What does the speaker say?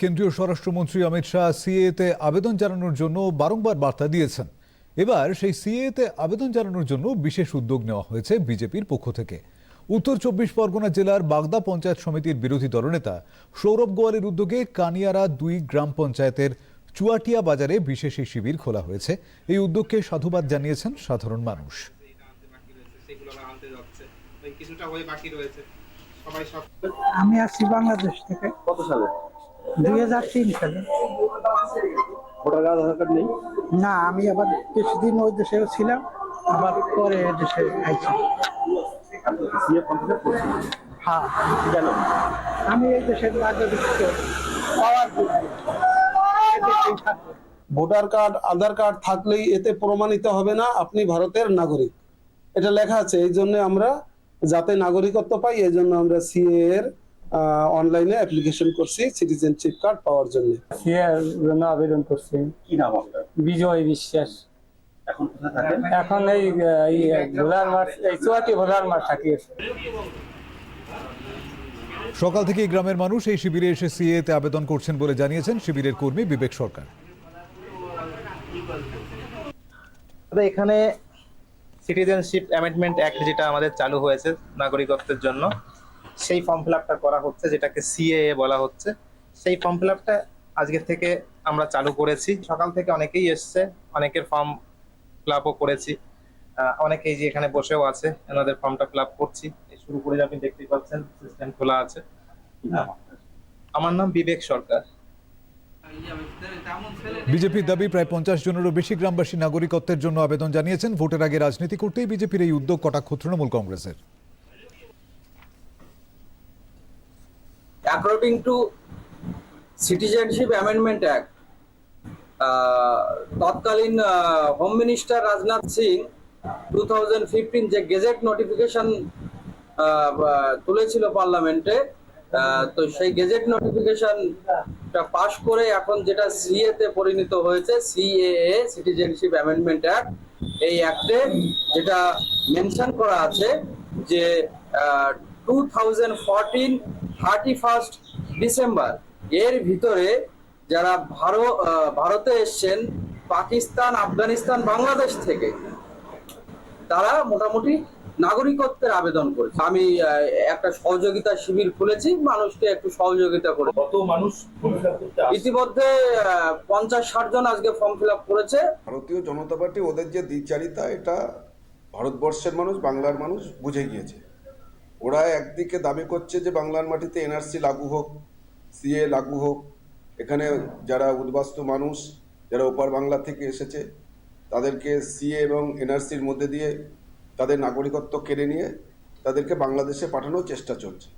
কেন্দ্রীয় স্বরাষ্ট্রমন্ত্রী অমিত শাহ সিএতে আবেদন জানানোর জন্য বারংবার বার্তা দিয়েছেন। এবার সেই সিএতে আবেদন জানানোর জন্য বিশেষ উদ্যোগ নেওয়া হয়েছে বিজেপির পক্ষ থেকে। উত্তর চব্বিশ পরগনা জেলার বাগদা পঞ্চায়েত সমিতির বিরোধী দলনেতা সৌরভ গোয়ালের উদ্যোগে কানিয়ারা দুই গ্রাম পঞ্চায়েতের চুয়াটিয়া বাজারে বিশেষ এই শিবির খোলা হয়েছে। এই উদ্যোগকে সাধুবাদ জানিয়েছেন সাধারণ মানুষ। আমি আসছি বাংলাদেশ থেকে। কত সালে? দুই হাজার তিন সালে। ভোটার কার্ড আধার কার্ড নেই? না আমি আবার কিছুদিন ওই দেশেও ছিলাম আবার পরে দেশে আইছি। হ্যাঁ। আমি এই দেশের power. Voter card Aadhaar card থাকলেই এতে প্রমাণিত হবে না আপনি ভারতের নাগরিক। এটা লেখা আছে এই জন্য আমরা যাতে নাগরিকত্ব পাই এই জন্য আমরা সিএ এর অনলাইনে অ্যাপ্লিকেশন করছি সিটিজেনশিপ কার্ড পাওয়ার জন্য। জন্য আবেদন করছি। কি নাম আপনার? বিজয় বিশ্বাস। এখন এই ভোলার মাঠ এই চুয়াটি ভোলার মাঠ থাকি সকাল থেকেই গ্রামের মানুষ এই শিবিরে এসে সিএতে আবেদন করছেন বলে জানিয়েছেন শিবিরের কর্মী বিবেক সরকার। তবে এখানে সিটিজেনশিপ অ্যামেন্ডমেন্ট অ্যাক্ট যেটা আমাদের চালু হয়েছে নাগরিকত্বের জন্য সেই ফর্ম ফিল আপটা করা হচ্ছে যেটাকে সিএ বলা হচ্ছে। সেই ফর্ম ফিল আপটা আজকের থেকে আমরা চালু করেছি। সকাল থেকে অনেকেই এসছে অনেকের ফর্ম ফিল আপও করেছি। অনেকেই যে এখানে বসেও আছে এনাদের ফর্মটা ফিল আপ করছি। শুরু করে আপনি দেখতেই পাচ্ছেন সিস্টেম খোলা আছে। কি আমার নাম বিবেক সরকার। বিজেপির দাবি প্রায় পঞ্চাশ জনেরও বেশি গ্রামবাসী নাগরিকত্বের জন্য আবেদন জানিয়েছেন। ভোটের আগে রাজনীতি করতেই বিজেপির এই উদ্যোগ কটাক্ষ তৃণমূল কংগ্রেসের। To Citizenship Amendment Act, ah, তৎকালীন home minister Rajnath Singh two thousand fifteen যে গেজেট নোটিফিকেশন তুলেছিল পার্লামেন্টে তো সেই গেজেট নোটিফিকেশনটা পাশ করে এখন যেটা সিএ তে পরিণত হয়েছে সিএএ সিটিজেনশিপ অ্যামেন্ডমেন্ট অ্যাক্ট এই অ্যাক্টে যেটা মেনশন করা আছে যে two thousand thirty first December এর ভিতরে যারা ভারত ভারতে এসছেন পাকিস্তান আফগানিস্তান বাংলাদেশ থেকে তারা মোটামুটি নাগরিকত্বের আবেদন করেছে। আমি একটা সহযোগিতা শিবির খুলেছি মানুষকে একটু সহযোগিতা করে। কত মানুষ? ইতিমধ্যে পঞ্চাশ ষাট জন আজকে ফর্ম ফিল আপ করেছে। ভারতীয় জনতা পার্টি ওদের যে দ্বিচারিতা এটা ভারতবর্ষের মানুষ বাংলার মানুষ বুঝে গিয়েছে। ওরা একদিকে দাবি করছে যে বাংলার মাটিতে এনআরসি লাগু হোক, সিএ লাগু হোক, এখানে যারা উদ্বাস্তু মানুষ, যারা ওপার বাংলা থেকে এসেছে, তাদেরকে সিএ এবং এনআরসির মধ্যে দিয়ে তাদের নাগরিকত্ব কেড়ে নিয়ে তাদেরকে বাংলাদেশে পাঠানোর চেষ্টা চলছে।